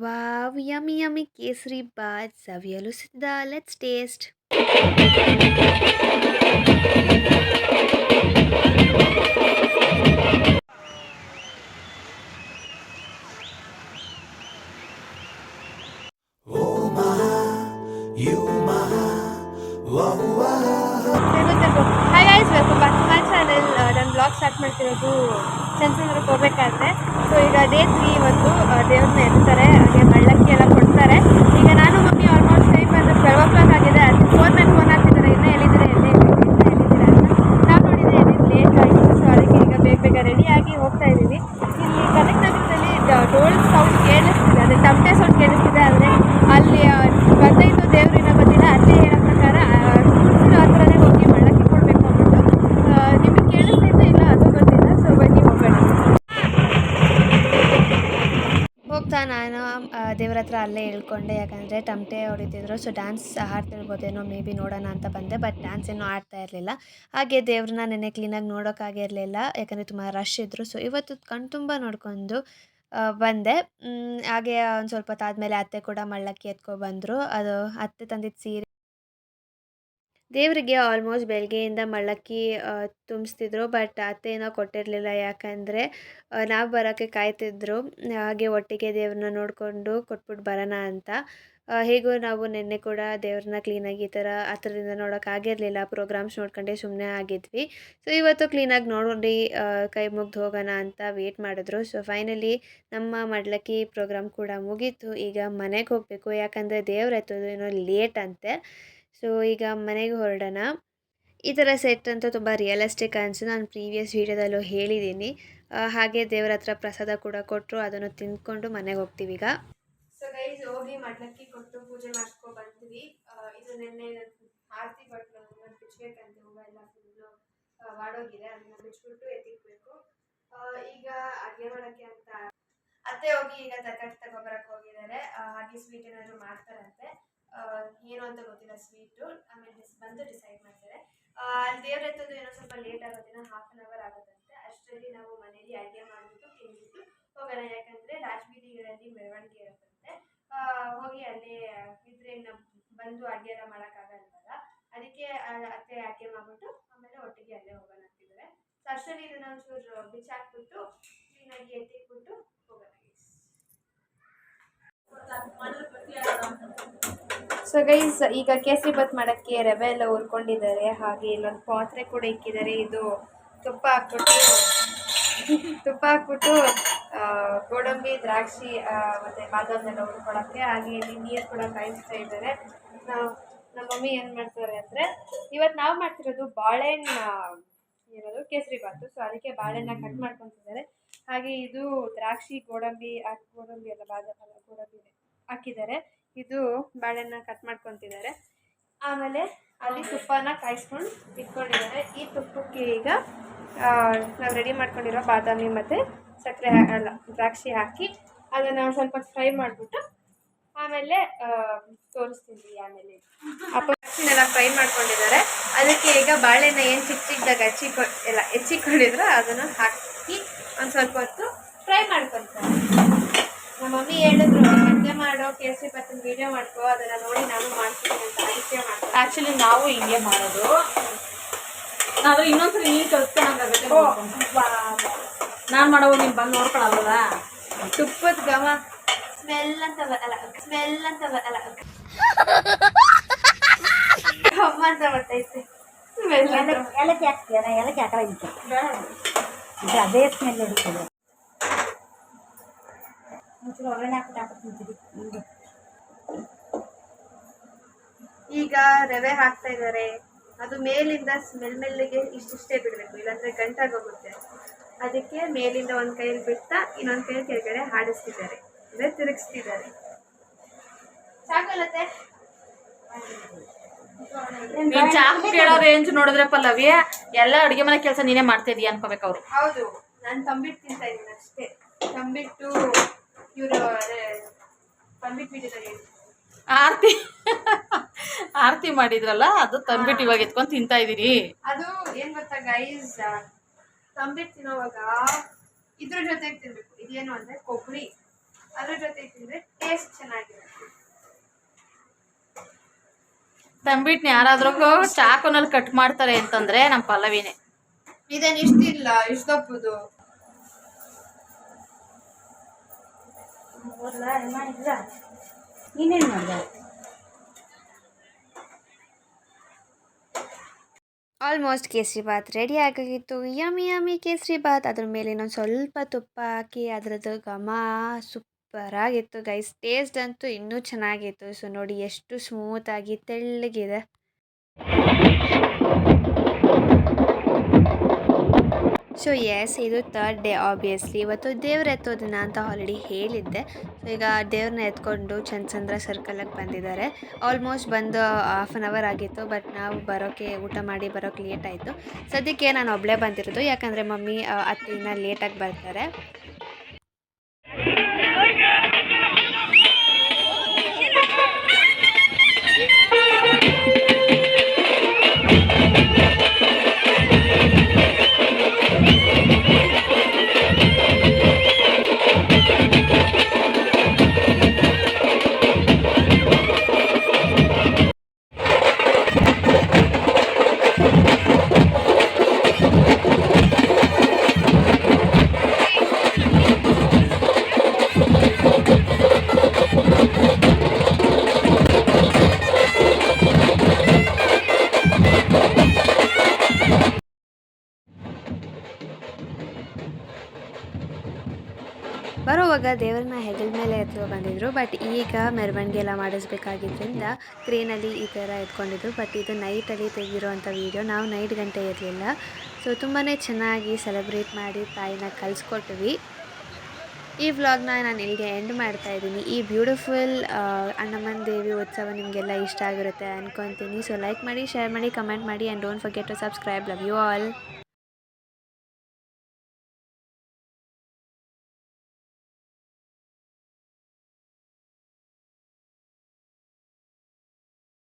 Wow yummy yummy kesari bath ಸವಿಯಲು ಸಿದ್ಧ let's taste hi guys welcome back to my channel ನಾನು blog start ಮಾಡ್ತಿರೋದು ಚಂದ್ರಕ್ಕೆ ಹೋಗ್ಬೇಕಾದ್ರೆ ಸೊ ಈಗ ಡೇ ತ್ರೀ ಇವತ್ತು ದೇವ್ರನ್ನ ಎತ್ತಾರೆ ಹಾಗೆ ಮಳ್ಳಕ್ಕಿ ಎಲ್ಲ ಕೊಡ್ತಾರೆ ನಾನು ಮಮ್ಮಿ ಆಲ್ಮೋಸ್ಟ್ ಟೈಮ್ ಅಂದರೆ ಟ್ವೆಲ್ ಓ ಕ್ಲಾಕ್ ಆಗಿದೆ ಅದು ಫೋನ್ ಮೇಲೆ ಫೋನ್ ಹಾಕ್ತಿದ್ದಾರೆ ಇನ್ನೂ ಎಲ್ಲಿದ್ದಾರೆ ಎಲ್ಲೇ ಇನ್ನೂ ಎಲ್ಲಿದ್ದೀರಾ ಅಂತ ನಾವು ನೋಡಿದ್ರೆ ಎಲ್ಲಿ ಲೇಟ್ ಆಗಿದೆ ಸೊ ಅದಕ್ಕೆ ಈಗ ಬೇಗ ಬೇಗ ರೆಡಿಯಾಗಿ ಹೋಗ್ತಾ ಇದ್ದೀವಿ ಇಲ್ಲಿ ಕನಕನಗರದಲ್ಲಿ ಡೋಲ್ ಸೌಂಡ್ ಕೇಳಿಸ್ತಿದೆ ಅದೇ ತಮಟೆ ಸೌಂಡ್ ಕೇಳಿಸ್ತಿದೆ ಆದರೆ ಅಲ್ಲಿ ಆ, ಬಂದೈತು ದೇವ್ರಿನ ಗೊತ್ತಿಲ್ಲ ಅಲ್ಲೇ ಹೇಳೋ ಪ್ರಕಾರ ಕೂರ್ಸಿರೋ ಹತ್ರನೇ ಹೋಗಿ ಮಳ್ಳಕ್ಕೆ ಕೊಡಬೇಕು ಅಂದ್ಬಿಟ್ಟು ಆ, ನಿಮಗೆ ಕೇಳಿಸ್ತೈತೆ ಇಲ್ಲ ಅದು ಗೊತ್ತಿಲ್ಲ ಸೊ ಬನ್ನಿ ಹೋಗೋಣ ಹೋಗ್ತಾ ನಾನು ಆ, ದೇವ್ರ ಹತ್ರ ಅಲ್ಲೇ ಹೇಳ್ಕೊಂಡೆ, ಯಾಕಂದರೆ ತಮಟೆ ಹೊಡಿತಿದ್ರು. ಸೊ ಡ್ಯಾನ್ಸ್ ಹಾಡ್ತಿರ್ಬೋದೇನೋ ಮೇ ಬಿ ನೋಡೋಣ ಅಂತ ಬಂದೆ ಬಟ್ ಡ್ಯಾನ್ಸ್ ಏನೂ ಆಡ್ತಾ ಇರಲಿಲ್ಲ. ಹಾಗೆ ದೇವ್ರನ್ನ ನೆನೆ ಕ್ಲೀನಾಗಿ ನೋಡೋಕ್ಕಾಗಿರಲಿಲ್ಲ ಯಾಕಂದರೆ ತುಂಬ ರಶ್ ಇದ್ದರು ಸೊ ಇವತ್ತು ಕಣ್ತುಂಬ ನೋಡ್ಕೊಂಡು ಬಂದೆ. ಹಾಗೆ ಒಂದು ಸ್ವಲ್ಪ ಹೊತ್ತಾದ್ಮೇಲೆ ಅತ್ತೆ ಕೂಡ ಮಳ್ಳಕ್ಕಿ ಎತ್ಕೊ ಬಂದರು. ಅದು ಅತ್ತೆ ತಂದಿದ್ದ ಸೀರೆ ದೇವರಿಗೆ ಆಲ್ಮೋಸ್ಟ್ ಬೆಳಗ್ಗೆಯಿಂದ ಮಳ್ಳಕ್ಕಿ ತುಂಬಿಸ್ತಿದ್ರು ಬಟ್ ಅತ್ತೆ ಏನೋ ಕೊಟ್ಟಿರಲಿಲ್ಲ. ಯಾಕಂದರೆ ನಾವು ಬರೋಕ್ಕೆ ಕಾಯ್ತಿದ್ರು. ಹಾಗೆ ಒಟ್ಟಿಗೆ ದೇವ್ರನ್ನ ನೋಡಿಕೊಂಡು ಕೊಟ್ಬಿಟ್ಟು ಬರೋಣ ಅಂತ. ಆ, ಹೇಗೂ ನಾವು ನಿನ್ನೆ ಕೂಡ ದೇವ್ರನ್ನ ಕ್ಲೀನಾಗಿ ಈ ಥರ ಹತ್ರದಿಂದ ನೋಡೋಕ್ಕಾಗಿರಲಿಲ್ಲ ಪ್ರೋಗ್ರಾಮ್ಸ್ ನೋಡ್ಕೊಂಡೆ ಸುಮ್ಮನೆ ಆಗಿದ್ವಿ. ಸೊ ಇವತ್ತು ಕ್ಲೀನಾಗಿ ನೋಡಿ ಆ, ಕೈ ಮುಗ್ದು ಹೋಗೋಣ ಅಂತ ವೇಟ್ ಮಾಡಿದ್ರು. ಸೊ ಫೈನಲಿ ನಮ್ಮ ಮಡ್ಲಕ್ಕಿ ಪ್ರೋಗ್ರಾಮ್ ಕೂಡ ಮುಗೀತು. ಈಗ ಮನೆಗೆ ಹೋಗಬೇಕು. ಯಾಕಂದರೆ ದೇವ್ರ ಎತ್ತೋದು ಏನೋ ಲೇಟ್ ಅಂತೆ. ಸೊ, ಈಗ ಮನೆಗೆ ಹೊರಡೋಣ. ಈ ಥರ ಸೆಟ್ ಅಂತೂ ತುಂಬ ರಿಯಲಿಸ್ಟಿಕ್ ಅನಿಸು. ನಾನು ಪ್ರೀವಿಯಸ್ ವೀಡಿಯೋದಲ್ಲೂ ಹೇಳಿದ್ದೀನಿ. ಹಾಗೆ ದೇವರ ಹತ್ರ ಪ್ರಸಾದ ಕೂಡ ಕೊಟ್ಟರು ಅದನ್ನು ತಿಂದ್ಕೊಂಡು ಮನೆಗೆ ಹೋಗ್ತೀವಿ ಈಗ. ಸೊ ಗೈಸ್ ಹೋಗಿ ಮಡ್ಲಕ್ಕಿ ಕೊಟ್ಟು ಪೂಜೆ ಮಾಡಿಸ್ಕೊ ಬಂದ್ವಿ. ಇದು ನಿನ್ನೆ ಆರತಿ ಬಟ್ಲು ನಾನು ಬಿಚ್ಬೇಕಂತೆ. ಹೂವು ಎಲ್ಲ ಫುಲ್ಲು ವಾಡೋಗಿದೆ ಅದನ್ನ ಬಿಚ್ಬಿಟ್ಟು ಎತ್ತಿಕ್ಬೇಕು. ಈಗ ಅಡುಗೆ ಮಾಡೋಕ್ಕೆ ಅಂತ ಅತ್ತೆ ಹೋಗಿ ಈಗ ತರಕಾರಿ ತಗೊಬರಕ್ಕೆ ಹೋಗಿದ್ದಾರೆ. ಹಾಗೆ ಸ್ವೀಟ್ ಏನಾದರೂ ಮಾಡ್ತಾರಂತೆ ಆ, ಏನು ಅಂತ ಗೊತ್ತಿಲ್ಲ ಸ್ವೀಟು ಆಮೇಲೆ ಡಿಸ್ ಬಂದು ಡಿಸೈಡ್ ಮಾಡ್ತಾರೆ ಆ, ಅಲ್ಲಿ ದೇವ್ರ ಎತ್ತೋದು ಏನೋ ಸ್ವಲ್ಪ ಲೇಟ್ ಆಗೋದಿನ ಹಾಫ್ ಆನ್ ಅವರ್ ಆಗುತ್ತಂತೆ ಅಷ್ಟರಲ್ಲಿ ನಾವು ಮನೇಲಿ ಅಡುಗೆ ಮಾಡಿಬಿಟ್ಟು ತಿಂದ್ಬಿಟ್ಟು ಹೋಗೋಣ, ಯಾಕಂದರೆ ರಾಜಬೀದಿಗಳಲ್ಲಿ ಮೆರವಣಿಗೆ ಇರುತ್ತೆ ಹೋಗಿ ಅಲ್ಲೇ ಇದ್ರೆ ಬಂದು ಅಡುಗೆ ಎಲ್ಲ ಮಾಡೋಕ್ಕಾಗಲ್ವಲ್ಲ? ಅದಕ್ಕೆ ಅತ್ತೆ ಅಡುಗೆ ಮಾಡ್ಬಿಟ್ಟು ಆಮೇಲೆ ಒಟ್ಟಿಗೆ ಅಲ್ಲೇ ಹೋಗೋಣ ಅಂತಿದ್ದಾರೆ. ಸೊ ಅಷ್ಟರಲ್ಲಿ ಇದನ್ನ ಒಂಚೂರು ಬಿಚ್ಚಾಕ್ಬಿಟ್ಟು ಕ್ಲೀನಾಗಿ ಎತ್ತಿಟ್ಬಿಟ್ಟು ಹೋಗೋಣ ಸೊ ಗೈಸ್ ಈಗ ಕೇಸರಿ ಬಾತ್ ಮಾಡೋಕ್ಕೆ ರವೆ ಎಲ್ಲ ಹುರ್ಕೊಂಡಿದ್ದಾರೆ. ಹಾಗೆ ಇಲ್ಲೊಂದು ಪಾತ್ರೆ ಕೂಡ ಇಕ್ಕಿದ್ದಾರೆ. ಇದು ತುಪ್ಪ ಹಾಕ್ಬಿಟ್ಟು ತುಪ್ಪ ಹಾಕ್ಬಿಟ್ಟು ಗೋಡಂಬಿ, ದ್ರಾಕ್ಷಿ ಮತ್ತು ಮತ್ತೆ ಬಾದಾಮಿ ಹುರ್ಕೊಳ್ಳೋಕ್ಕೆ ಹಾಗೆ ಇಲ್ಲಿ ನೀರು ಕೂಡ ಕಾಯಿಸ್ತಾ ಇದ್ದಾರೆ. ನಾವು, ನಮ್ಮ ಮಮ್ಮಿ ಏನು ಮಾಡ್ತಾರೆ ಅಂದರೆ ಇವತ್ತು ನಾವು ಮಾಡ್ತಿರೋದು ಬಾಳೆಹಣ್ಣು ಏನದು, ಕೇಸರಿ ಬಾತು. ಸೊ ಅದಕ್ಕೆ ಬಾಳೆಹಣ್ಣ ಕಟ್ ಮಾಡ್ಕೊತಿದ್ದಾರೆ. ಹಾಗೆ ಇದು ದ್ರಾಕ್ಷಿ, ಗೋಡಂಬಿ ಗೋಡಂಬಿ ಎಲ್ಲ ಬಾದಾಮಿ ಎಲ್ಲ ಗೋಡಂಬಿ ಹಾಕಿದ್ದಾರೆ. ಇದು ಬಾಳೆಹಣ್ಣ ಕಟ್ ಮಾಡ್ಕೊತಿದ್ದಾರೆ. ಆಮೇಲೆ ಅಲ್ಲಿ ತುಪ್ಪನ ಕಾಯಿಸ್ಕೊಂಡು ಇಟ್ಕೊಂಡಿದ್ದಾರೆ. ಈ ತುಪ್ಪಕ್ಕೆ ಈಗ ನಾವು ರೆಡಿ ಮಾಡ್ಕೊಂಡಿರೋ ಬಾದಾಮಿ ಮತ್ತು ಸಕ್ಕರೆ ಅಲ್ಲ ದ್ರಾಕ್ಷಿ ಹಾಕಿ ಅದನ್ನು ಸ್ವಲ್ಪ ಫ್ರೈ ಮಾಡಿಬಿಟ್ಟು ಆಮೇಲೆ ತೋರಿಸ್ತೀನಿ ಆಮೇಲೆ ಅಪ್ಪ ದ್ರಾಕ್ಷಿನೆಲ್ಲ ಫ್ರೈ ಮಾಡ್ಕೊಂಡಿದ್ದಾರೆ. ಅದಕ್ಕೆ ಈಗ ಬಾಳೆನ ಏನು ಚಿಕ್ಕ ಚಿಕ್ಕದಾಗ ಹಚ್ಚಿಕೊ ಎಲ್ಲ ಹೆಚ್ಚಿಕೊಂಡಿದ್ರು ಅದನ್ನು ಹಾಕಿ ಒಂದು ಸ್ವಲ್ಪ ಹೊತ್ತು ಫ್ರೈ ಮಾಡ್ಕೊತಾರೆ ನಮ್ಮ ಮಮ್ಮಿ ಹೇಳಿದ್ರು ಅಡುಗೆ ಮಾಡೋ ಕೇಸರಿ ಪತ್ತಿನ ವಿಡಿಯೋ ಮಾಡ್ಕೋ ಅದನ್ನ ನೋಡಿ ನಾನು ಮಾಡ್ತೀನಿ ಅಂತ ಮಾಡ್ತೀನಿ ಆಕ್ಚುಲಿ ನಾವು ಹಿಂಗೆ ಮಾಡೋದು. ಆದ್ರೆ ಇನ್ನೊಂದ್ಸರಿ ನೀನ್ ಕಲ್ತ್ಕೊಂಡಂಗಾಗುತ್ತೆ ನಾನ್ ಮಾಡೋ ನೀನು ಬಂದು ನೋಡ್ಕೊಳಲ್ವಲ್ಲ ತುಪ್ಪದ ಗಮ ಸ್ಮೆಲ್ ಅಂತ ಬರಲ್ಲ ಸ್ಮೆಲ್ ಅಂತ ಬರಲ್ಲ ಗಮ ಅಂತ ಬರ್ತೈತೆ. ಏಲಕ್ಕಿ ಹಾಕ್ತೀರ ಏಲಕ್ಕಿ ಹಾಕಲ್ಲ ಇದಕ್ಕೆ ಇದು ಅದೇ ಸ್ಮೆಲ್ ಇರ್ತದೆ ಒಗ್ಗರಣೆ ಈಗ ರವೆ ಹಾಕ್ತಾ ಇದ್ದಾರೆ. ಅದು ಮೇಲಿಂದ ಸ್ಮೆಲ್ ಮೆಲ್ಲಿಗೆ ಇಷ್ಟಿಷ್ಟೇ ಬಿಡಬೇಕು ಇಲ್ಲಾಂದ್ರೆ ಗಂಟಾಗೋಗುತ್ತೆ ಅದಕ್ಕೆ ಮೇಲಿಂದ ಒಂದು ಕೈಯಲ್ಲಿ ಬಿಡ್ತಾ ಇನ್ನೊಂದು ಕೈ ಕೆಳಗಡೆ ಹಾಡಿಸ್ತಿದ್ದಾರೆ. ಅಂದರೆ ತಿರುಗಿಸ್ತಿದ್ದಾರೆ. ಸಾಕಲ್ಲತ್ತೆ ನೀನ್ ಚಾಕು ಕೇಳೋ ರೇಂಜ್ ನೋಡಿದ್ರೆ ಪಲ್ಲವಿ ಎಲ್ಲ ಅಡುಗೆ ಮನೆ ಕೆಲಸ ನೀನೇ ಮಾಡ್ತಾ ಇದೀಯ ಅನ್ಕೋಬೇಕು ಅವ್ರು. ಹೌದು. ನಾನು ತಂಬಿಟ್ಟು ತಿಂತಾ ಇದ್ದೀನಿ ಅಷ್ಟೇ. ತಂಬಿಟ್ಟು ಇವರು ತಂಬಿಟ್ಟು ಬಿಟ್ಟಿದ್ದಾರೆ ಆರತಿ ಆರತಿ ಮಾಡಿದ್ರಲ್ಲ ಅದು ತಂದ್ಬಿಟ್ಟು ಇವಾಗ ಎತ್ಕೊಂಡ್ ತಿಂತಾ ಇದೀರಿ. ಅದು ಏನ್ ಗೊತ್ತಾ ಗೈಸ್ ತಂಬಿಟ್ಟು ತಿನ್ನೋವಾಗ ಇದ್ರ ಜೊತೆಗೆ ತಿನ್ಬೇಕು. ಇದೇನು ಅಂದ್ರೆ ಕೊಬ್ಬರಿ. ಅದ್ರ ಜೊತೆಗೆ ತಿಂದರೆ ಟೇಸ್ಟ್ ಚೆನ್ನಾಗಿರುತ್ತೆ. ತಂಬಿಟ್ನ ಯಾರಾದ್ರೂ ಚಾಕುನಲ್ಲಿ ಕಟ್ ಮಾಡ್ತಾರೆ ಅಂತಂದ್ರೆ ನಮ್ಮ ಪಲ್ಲವಿನೇ. ಇದೇನು ಇಷ್ಟಿಲ್ಲ ಇಷ್ಟೊಪ್ಪುದು ಇಲ್ಲ ನೀನೇನು ಮಾಡಿದೆ? ಆಲ್ಮೋಸ್ಟ್ ಕೇಸರಿ ಬಾತ್ ರೆಡಿ ಆಗೋಗಿತ್ತು. ಯಮಿ ಯಮಿ ಕೇಸರಿ ಬಾತ್ ಅದ್ರ ಮೇಲೆ ಇನ್ನೊಂದು ಸ್ವಲ್ಪ ತುಪ್ಪ ಹಾಕಿ ಅದರದ್ದು ಘಮ ಸೂಪರಾಗಿತ್ತು ಗೈಸ್ ಟೇಸ್ಟ್ ಅಂತೂ ಇನ್ನೂ ಚೆನ್ನಾಗಿತ್ತು. ಸೊ ನೋಡಿ ಎಷ್ಟು ಸ್ಮೂತಾಗಿ ತೆಳ್ಳಗಿದೆ. ಸೊ ಎಸ್ ಇದು ತರ್ಡ್ ಡೇ ಆಬ್ವಿಯಸ್ಲಿ ಇವತ್ತು ದೇವ್ರ ಎತ್ತೋ ಅಂತ ಆಲ್ರೆಡಿ ಹೇಳಿದ್ದೆ. ಸೊ ಈಗ ದೇವ್ರನ್ನ ಎತ್ಕೊಂಡು ಚಂದ್ರಚಂದ್ರ ಸರ್ಕಲಿಗೆ ಬಂದಿದ್ದಾರೆ. ಆಲ್ಮೋಸ್ಟ್ ಬಂದು ಹಾಫ್ ಆನ್ ಅವರ್ ಆಗಿತ್ತು ಬಟ್ ನಾವು ಬರೋಕ್ಕೆ ಊಟ ಮಾಡಿ ಬರೋಕ್ಕೆ ಲೇಟ್ ಆಯಿತು. ಸದ್ಯಕ್ಕೆ ನಾನು ಒಬ್ಬಳೇ ಬಂದಿರೋದು. ಯಾಕಂದರೆ ಮಮ್ಮಿ ಅತ್ತಿನ ಅತ್ತೆನ ಲೇಟಾಗಿ ಬರ್ತಾರೆ. ಬರೋವಾಗ ದೇವರನ್ನ ಹೆಗಲ ಮೇಲೆ ಎತ್ಕೊ ಬಂದಿದ್ರು ಬಟ್ ಈಗ ಮೆರವಣಿಗೆ ಎಲ್ಲ ಮಾಡಿಸ್ಬೇಕಾಗಿದ್ದರಿಂದ ಕ್ರೇನಲ್ಲಿ ಈ ಥರ ಎತ್ಕೊಂಡಿದ್ರು. ಬಟ್ ಇದು ನೈಟಲ್ಲಿ ತೆಗಿರೋವಂಥ ವೀಡಿಯೋ ನಾವು ನೈಟ್ ಗಂಟೆ ಇರಲಿಲ್ಲ ಸೊ ತುಂಬಾ ಚೆನ್ನಾಗಿ ಸೆಲೆಬ್ರೇಟ್ ಮಾಡಿ ತಾಯಿನ ಕಲಿಸ್ಕೊಟ್ವಿ. ಈ ವ್ಲಾಗ್ನ ನಾನು ಇಲ್ಲಿಗೆ ಎಂಡ್ ಮಾಡ್ತಾ ಇದ್ದೀನಿ. ಈ ಬ್ಯೂಟಿಫುಲ್ ಅಣ್ಣಮ್ಮನ ದೇವಿ ಉತ್ಸವ ನಿಮಗೆಲ್ಲ ಇಷ್ಟ ಆಗಿರುತ್ತೆ ಅಂದ್ಕೊತೀನಿ ಸೊ ಲೈಕ್ ಮಾಡಿ ಶೇರ್ ಮಾಡಿ ಕಮೆಂಟ್ ಮಾಡಿ and don't forget to subscribe love you all